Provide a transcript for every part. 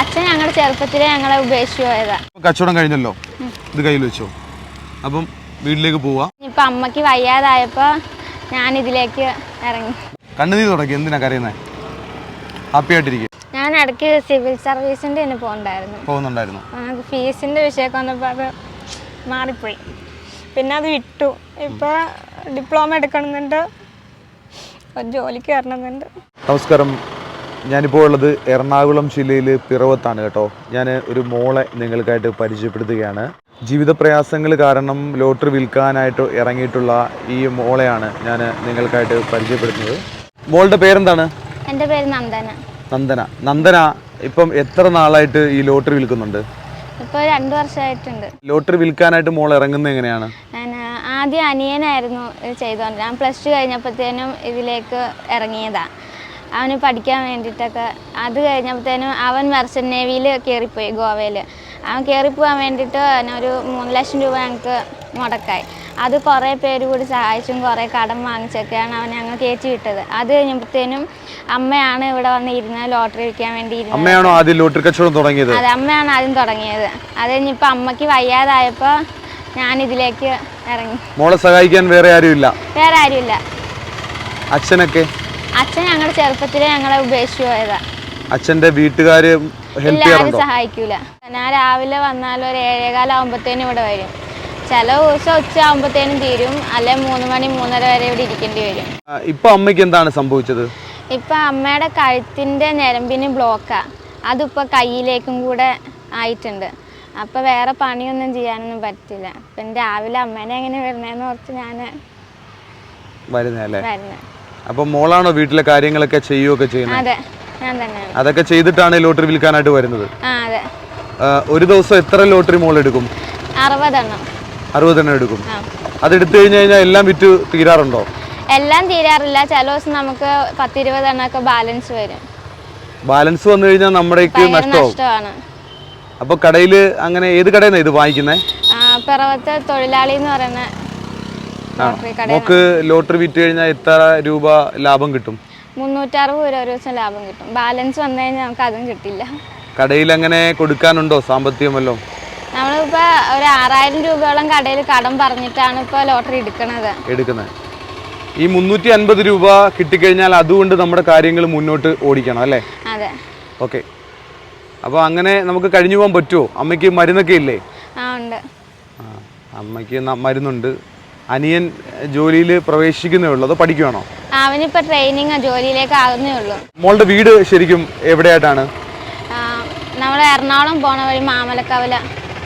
അച്ഛൻ ഞങ്ങളുടെ ചെറുപ്പത്തിലെ ഞങ്ങളെ ഉപേക്ഷിച്ചു പോയതാ. കച്ചവടം കഴിഞ്ഞല്ലോ? ഇത് കയ്യിൽ വെച്ചോ? അപ്പം വീട്ടിലേക്ക് പോവാ. ഇപ്പൊ അമ്മയ്ക്ക് വയ്യാതായപ്പോ ഞാൻ ഇതിലേക്ക് ഇറങ്ങി. കണ്ണുനീർ തുടങ്ങി എന്തിനാ കരയുന്നത് ഹാപ്പി ആയിട്ടിരിക്കും. ഞാൻ ഇടയ്ക്ക് സിവിൽ സർവീസിന്റെ തന്നെ പോകണ്ടായിരുന്നു. പോകുന്നുണ്ടായിരുന്നു. ഞങ്ങൾക്ക് ഫീസിന്റെ വിഷയമൊക്കെ വന്നപ്പോൾ അത് മാറിപ്പോയി. പിന്നെ അത് വിട്ടു. ഇപ്പൊ ഡിപ്ലോമ എടുക്കണമെന്നുണ്ട് ഒരു ജോലിക്ക് കയറണമെന്നുണ്ട് നമസ്കാരം. ഞാനിപ്പോൾ ഉള്ളത് എറണാകുളം ജില്ലയിൽ പിറവത്താണ് കേട്ടോ. ഞാൻ ഒരു മോളെ നിങ്ങൾക്കായിട്ട് പരിചയപ്പെടുത്തുകയാണ്. ജീവിത പ്രയാസങ്ങൾ കാരണം ലോട്ടറി വിൽക്കാനായിട്ട് ഇറങ്ങിയിട്ടുള്ള ഈ മോളെയാണ് ഞാൻ നിങ്ങൾക്കായിട്ട് പരിചയപ്പെടുത്തുന്നത്. മോളുടെ പേരെന്താണ്? എന്റെ പേര് നന്ദന. നന്ദന. നന്ദന ഇപ്പം എത്ര നാളായിട്ട് ഈ ലോട്ടറി വിൽക്കുന്നുണ്ട്? ഇപ്പോൾ രണ്ട് വർഷമായിട്ടുണ്ട് ലോട്ടറി വിൽക്കാനായിട്ട് മോൾ ഇറങ്ങുന്നത് എങ്ങനെയാണ്? ആദ്യം അനിയനായിരുന്നു ചെയ്തോണ്ട് ചെയ്തുകൊണ്ട് ഞാൻ പ്ലസ് ടു കഴിഞ്ഞപ്പോഴത്തേനും ഇതിലേക്ക് ഇറങ്ങിയതാണ് അവന് പഠിക്കാൻ വേണ്ടിയിട്ടൊക്കെ അത് കഴിഞ്ഞപ്പോഴത്തേനും അവൻ മെർച്ചന്റ് നേവിയിൽ കയറിപ്പോയി ഗോവയിൽ അവൻ കയറിപ്പോകാൻ വേണ്ടിയിട്ട് ഒരു മൂന്ന് ലക്ഷം രൂപ ഞങ്ങൾക്ക് മുടക്കായി. അത് കുറേ പേര് കൂടി സഹായിച്ചും കുറേ കടം വാങ്ങിച്ചൊക്കെയാണ് അവൻ ഞങ്ങൾ കയറ്റി വിട്ടത്. അത് കഴിഞ്ഞപ്പോഴത്തേനും അമ്മയാണ് ഇവിടെ വന്നിരുന്നത് ഇരുന്ന് ലോട്ടറി വിൽക്കാൻ വേണ്ടി അമ്മയാണോ ആദ്യം ലോട്ടറി കച്ചവടം തുടങ്ങിയത്? അതെ അമ്മയാണ് ആദ്യം തുടങ്ങിയത്. അത് കഴിഞ്ഞിപ്പോൾ അമ്മയ്ക്ക് വയ്യാതായപ്പോൾ ഞാൻ ഇതിലേക്ക് ഇറങ്ങി. മോളെ സഹായിക്കാൻ വേറെ ആരുമില്ല? വേറെ ആരുമില്ല. അച്ഛനൊക്കെ? അച്ഛൻ ഞങ്ങളുടെ ചെറുപ്പത്തിലെ ഞങ്ങളെ ഉപേക്ഷിച്ചു പോയതാ. അച്ഛന്റെ ഹെൽപ്പ് ചെയ്യാറുണ്ടോ? സഹായിക്കൂല. ഞാൻ രാവിലെ വന്നാൽ ഒരു ഏഴേകാലാകുമ്പോഴത്തേനും ഇവിടെ വരും. ചില ദിവസം ഉച്ച ആകുമ്പോഴത്തേനും തീരും. അല്ലെ മൂന്ന് മണി മൂന്നര വരെ ഇവിടെ ഇരിക്കേണ്ടി വരും. ഇപ്പൊ അമ്മയ്ക്ക് എന്താണ് സംഭവിച്ചത്? ഇപ്പൊ അമ്മയുടെ കഴുത്തിന്റെ ഞരമ്പിന് ബ്ലോക്കാ. അതിപ്പോ കയ്യിലേക്കും കൂടെ ആയിട്ടുണ്ട്. അപ്പൊ വേറെ പണിയൊന്നും ചെയ്യാനൊന്നും പറ്റില്ല. പിന്നെ രാവിലെ അമ്മേനെ എങ്ങനെ വരണേന്ന് ഓർത്ത് ഞാൻ വരുന്നേ. അപ്പൊ മോളാണോ വീട്ടിലെ കാര്യങ്ങളൊക്കെ ചെയ്യുകയൊക്കെ ചെയ്യുന്നത്? അതെ ഞാൻ തന്നെയാണ്. അതൊക്കെ ചെയ്തിട്ടാണ് ലോട്ടറി വിൽക്കാനായിട്ട് വരുന്നത്? ആ അതെ. ആ, ഒരു ദിവസം എത്ര ലോട്ടറി മോൾ എടുക്കും? അറുപതെണ്ണം. അറുപതെണ്ണം എടുക്കും. അത് അതെടുത്തു കഴിഞ്ഞ് കഴിഞ്ഞാൽ എല്ലാം വിറ്റ് തീരാറുണ്ടോ? എല്ലാം തീരാറില്ല. ചില ദിവസം നമുക്ക് പത്തിരുപതെണ്ണമൊക്കെ ബാലൻസ് വരും. ബാലൻസ് വന്നു കഴിഞ്ഞാൽ നമ്മുടേക്ക് ഭയങ്കര നഷ്ടമാവും. നഷ്ടമാണ്. അപ്പൊ കടയിൽ അങ്ങനെ ഏത് കടയിൽ നിന്നാണ് ഇത് വാങ്ങിക്കുന്നത്? ആ, പിറവത്തെ തൊഴിലാളി എന്ന് പറയുന്ന നമുക്ക് ലോട്ടറി വിറ്റ് കഴിഞ്ഞാൽ എത്ര രൂപ ലാഭം കിട്ടും? മുന്നൂറ്ററുപത് രൂപ ഒരു ദിവസം ലാഭം കിട്ടും. ബാലൻസ് വന്നു കഴിഞ്ഞാൽ നമുക്ക് അതും കിട്ടില്ല. കടയിൽ അങ്ങനെ കൊടുക്കാനുണ്ടോ സാമ്പത്തികം വല്ലതും നമ്മളിപ്പോൾ ഒരു ആറായിരം രൂപയോളം കടയിൽ കടം പറഞ്ഞിട്ടാണ് ഇപ്പൊ ലോട്ടറി എടുക്കുന്നത് എടുക്കുന്നത്. ഈ മുന്നൂറ്റി അൻപത് രൂപ കിട്ടിക്കഴിഞ്ഞാൽ അതുകൊണ്ട് നമ്മുടെ കാര്യങ്ങൾ മുന്നോട്ട് ഓടിക്കണം അല്ലേ? അതെ. ഓക്കെ. അപ്പോൾ അങ്ങനെ നമുക്ക് കഴിഞ്ഞു പോകാൻ പറ്റുമോ അമ്മയ്ക്ക് മരുന്നൊക്കെ ഇല്ലേ? ആ ഉണ്ട്. അമ്മയ്ക്ക് മരുന്നുണ്ട്. അനിയൻ ജോലിയിൽ പ്രവേശിക്കുന്നേ ഉള്ളൂ. അതോ പഠിക്കുവാണോ? അവനിപ്പോ ട്രെയിനിങ് ജോലിയിലേക്ക് ആകുന്നേ ഉള്ളൂ. മോളുടെ വീട് ശരിക്കും എവിടെയായിട്ടാണ്? നമ്മൾ എറണാകുളം പോണ വഴി മാമലക്കവല.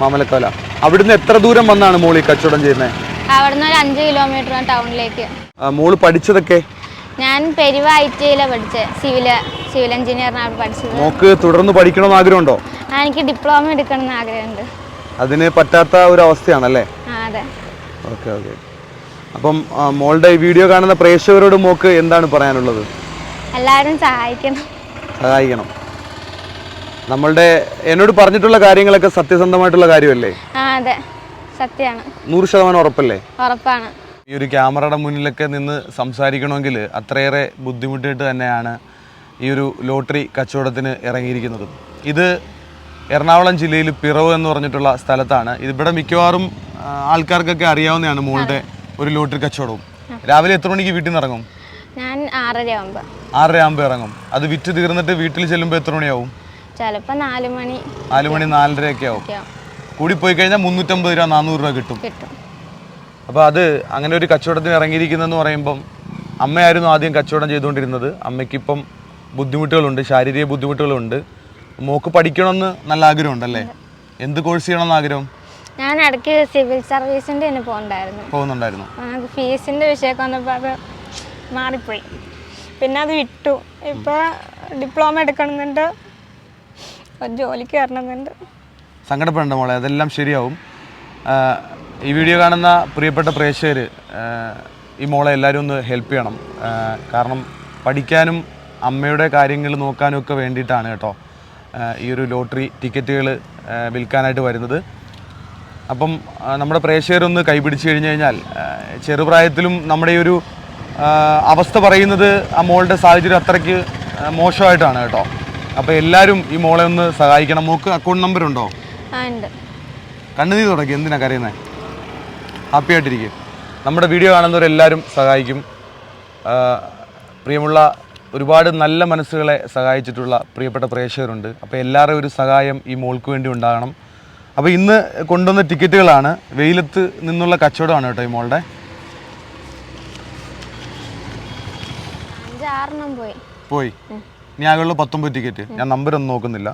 മാമലക്കവല. അവിടുന്ന് എത്ര ദൂരം വന്നാണ് മോളി കച്ചവടം ചെയ്യുന്നത് അവിടുന്ന് ഒരു അഞ്ച് കിലോമീറ്റർ ടൗണിലേക്ക് മോൾ പഠിച്ചതൊക്കെ? ഞാൻ പെരുവ ഐ ടി സിവിൽ പഠിച്ചത് സിവിൽ സിവിൽ എഞ്ചിനീയറിനാണ് പഠിച്ചത്. നോക്ക് തുടർന്ന് പഠിക്കണമെന്ന് ആഗ്രഹമുണ്ടോ? എനിക്ക് ഡിപ്ലോമ എടുക്കണം എന്ന് ആഗ്രഹമുണ്ട്. അതിന് പറ്റാത്ത ഒരു അവസ്ഥയാണല്ലേ? അതെ. Okay okay. അപ്പം മോളുടെ ഈ വീഡിയോ കാണുന്ന പ്രേക്ഷകരോട് മോക്ക് എന്താണ് പറയാനുള്ളത്? എല്ലാവരും സഹായിക്കണം. സഹായിക്കണം. നമ്മളുടെ എന്നോട് പറഞ്ഞിട്ടുള്ള കാര്യങ്ങളൊക്കെ സത്യസന്ധമായിട്ടുള്ള കാര്യമല്ലേ? അതെ. സത്യമാണ്. നൂറ് ശതമാനം ഉറപ്പല്ലേ? ഉറപ്പാണ്. ഈ ഒരു ക്യാമറയുടെ മുന്നിലൊക്കെ നിന്ന് സംസാരിക്കണമെങ്കിൽ അത്രയേറെ ബുദ്ധിമുട്ടിട്ട് തന്നെയാണ് ഈ ഒരു ലോട്ടറി കച്ചവടത്തിന് ഇറങ്ങിയിരിക്കുന്നത്. ഇത് എറണാകുളം ജില്ലയിൽ പിറവ് എന്ന് പറഞ്ഞിട്ടുള്ള സ്ഥലത്താണ്. ഇതിവിടെ മിക്കവാറും ആൾക്കാർക്കൊക്കെ അറിയാവുന്നതാണ് മോളുടെ ഒരു ലോട്ടറി കച്ചവടവും. രാവിലെ എത്ര മണിക്ക് വീട്ടിൽ നിന്ന് ഇറങ്ങും? ഞാൻ ആറര ആകുമ്പോൾ ആറര ആകുമ്പോൾ ഇറങ്ങും. അത് വിറ്റ് തീർന്നിട്ട് വീട്ടിൽ ചെല്ലുമ്പോൾ എത്ര മണിയാവും? ചിലപ്പോൾ നാല് മണി. നാല് മണി ആവും. ഒക്കെ ആവും. കൂടി പോയി കഴിഞ്ഞാൽ മുന്നൂറ്റമ്പത് രൂപ നാനൂറ് രൂപ കിട്ടും. കിട്ടും. അപ്പോൾ അത് അങ്ങനെ ഒരു കച്ചവടത്തിന് ഇറങ്ങിയിരിക്കുന്നതെന്ന് പറയുമ്പം അമ്മയായിരുന്നു ആദ്യം കച്ചവടം ചെയ്തുകൊണ്ടിരുന്നത്. അമ്മയ്ക്കിപ്പം ബുദ്ധിമുട്ടുകളുണ്ട് ശാരീരിക ബുദ്ധിമുട്ടുകളുണ്ട്. മോക്ക് പഠിക്കണമെന്ന് നല്ല ആഗ്രഹമുണ്ടല്ലേ? എന്ത് കോഴ്സ് ചെയ്യണമെന്ന് ആഗ്രഹം ഞാൻ ഇടയ്ക്ക് സിവിൽ സർവീസിന്റെ തന്നെ പോകണ്ടായിരുന്നു. പോകുന്നുണ്ടായിരുന്നു. ഫീസിന്റെ വിഷയമൊക്കെ വന്നപ്പോൾ അത് മാറിപ്പോയി. പിന്നെ അത് വിട്ടു. ഇപ്പൊ ഡിപ്ലോമ എടുക്കണമെന്നുണ്ട്. ഒരു ജോലിക്ക് കയറണമെന്നുണ്ട് സങ്കടപ്പെടേണ്ട മോളെ അതെല്ലാം ശരിയാവും. ആ, ഈ വീഡിയോ കാണുന്ന പ്രിയപ്പെട്ട പ്രേക്ഷകർ ഈ മോളെ എല്ലാവരും ഒന്ന് ഹെൽപ്പ് ചെയ്യണം. ആ, കാരണം പഠിക്കാനും അമ്മയുടെ കാര്യങ്ങൾ നോക്കാനും ഒക്കെ വേണ്ടിയിട്ടാണ് കേട്ടോ ആ, ഈ ഒരു ലോട്ടറി ടിക്കറ്റുകൾ വിൽക്കാനായിട്ട് വരുന്നത്. അപ്പം നമ്മുടെ പ്രേക്ഷകരൊന്ന് കൈപിടിച്ച് കഴിഞ്ഞു കഴിഞ്ഞാൽ ചെറുപ്രായത്തിലും നമ്മുടെ ഈ ഒരു അവസ്ഥ പറയുന്നത് ആ മോളുടെ സാഹചര്യം അത്രയ്ക്ക് മോശമായിട്ടാണ് കേട്ടോ. അപ്പോൾ എല്ലാവരും ഈ മോളെ ഒന്ന് സഹായിക്കണം. മോക്ക് അക്കൗണ്ട് നമ്പർ ഉണ്ടോ? കണ്ണുനീർ തുടങ്ങി എന്തിനാ കരയുന്നത് ഹാപ്പി ആയിട്ടിരിക്കും. നമ്മുടെ വീഡിയോ കാണുന്നവരെല്ലാവരും സഹായിക്കും. പ്രിയമുള്ള ഒരുപാട് നല്ല മനസ്സുകളെ സഹായിച്ചിട്ടുള്ള പ്രിയപ്പെട്ട പ്രേക്ഷകരുണ്ട്. അപ്പോൾ എല്ലാവരുടെയും ഒരു സഹായം ഈ മോൾക്ക് വേണ്ടി ഉണ്ടാകണം. അപ്പോൾ ഇന്ന് കൊണ്ടുവന്ന ടിക്കറ്റുകളാണ്. വെയിലത്ത് നിന്നുള്ള കച്ചവടമാണ് കേട്ടോ ഈ മോളുടെ. പോയി. ഇനി ആകെയുള്ള പത്തൊമ്പത് ടിക്കറ്റ്. ഞാൻ നമ്പർ ഒന്നും നോക്കുന്നില്ല.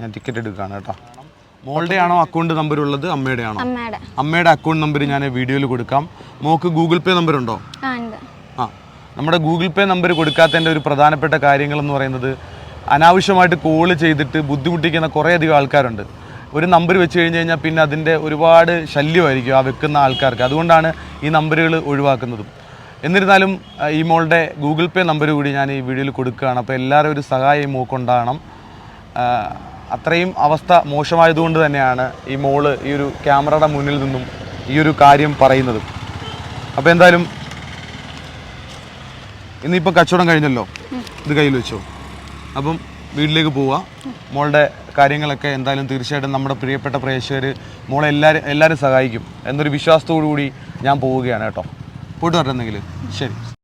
ഞാൻ ടിക്കറ്റ് എടുക്കുകയാണ് കേട്ടോ. മോളുടെ ആണോ അക്കൗണ്ട് നമ്പർ ഉള്ളത് അമ്മയുടെ. ആണോ അമ്മയുടെ അക്കൗണ്ട് നമ്പർ ഞാൻ വീഡിയോയിൽ കൊടുക്കാം. മോക്ക് ഗൂഗിൾ പേ നമ്പർ ഉണ്ടോ ആ ഉണ്ട്. ആ. നമ്മുടെ ഗൂഗിൾ പേ നമ്പർ കൊടുക്കാത്തതിന്റെ ഒരു പ്രധാനപ്പെട്ട കാര്യങ്ങൾ എന്ന് പറയുന്നത് അനാവശ്യമായിട്ട് കോൾ ചെയ്തിട്ട് ബുദ്ധിമുട്ടിക്കുന്ന കുറേയധികം ആൾക്കാരുണ്ട്. ഒരു നമ്പർ വെച്ച് കഴിഞ്ഞ് കഴിഞ്ഞാൽ പിന്നെ അതിന്റെ ഒരുപാട് ശല്യമായിരിക്കും ആ വെക്കുന്ന ആൾക്കാർക്ക്. അതുകൊണ്ടാണ് ഈ നമ്പറുകൾ ഒഴിവാക്കുന്നതും. എന്നിരുന്നാലും ഈ മോളുടെ ഗൂഗിൾ പേ നമ്പർ കൂടി ഞാൻ ഈ വീഡിയോയിൽ കൊടുക്കുകയാണ്. അപ്പോൾ എല്ലാവരും ഒരു സഹായം മോക്കുണ്ടാകണം. അത്രയും അവസ്ഥ മോശമായതുകൊണ്ട് തന്നെയാണ് ഈ മോൾ ഈ ഒരു ക്യാമറയുടെ മുന്നിൽ നിന്നും ഈ ഒരു കാര്യം പറയുന്നത്. അപ്പോൾ എന്തായാലും ഇന്നിപ്പോൾ കച്ചവടം കഴിഞ്ഞല്ലോ? ഇത് കയ്യിൽ വെച്ചോ? അപ്പം വീട്ടിലേക്ക് പോവുക. മോളുടെ കാര്യങ്ങളൊക്കെ എന്തായാലും തീർച്ചയായിട്ടും നമ്മുടെ പ്രിയപ്പെട്ട പ്രേക്ഷകർ മോളെ എല്ലാവരും എല്ലാവരും സഹായിക്കും എന്നൊരു വിശ്വാസത്തോടു കൂടി ഞാൻ പോവുകയാണ് കേട്ടോ. പോയിട്ട് വരട്ടെന്നെങ്കിൽ ശരി.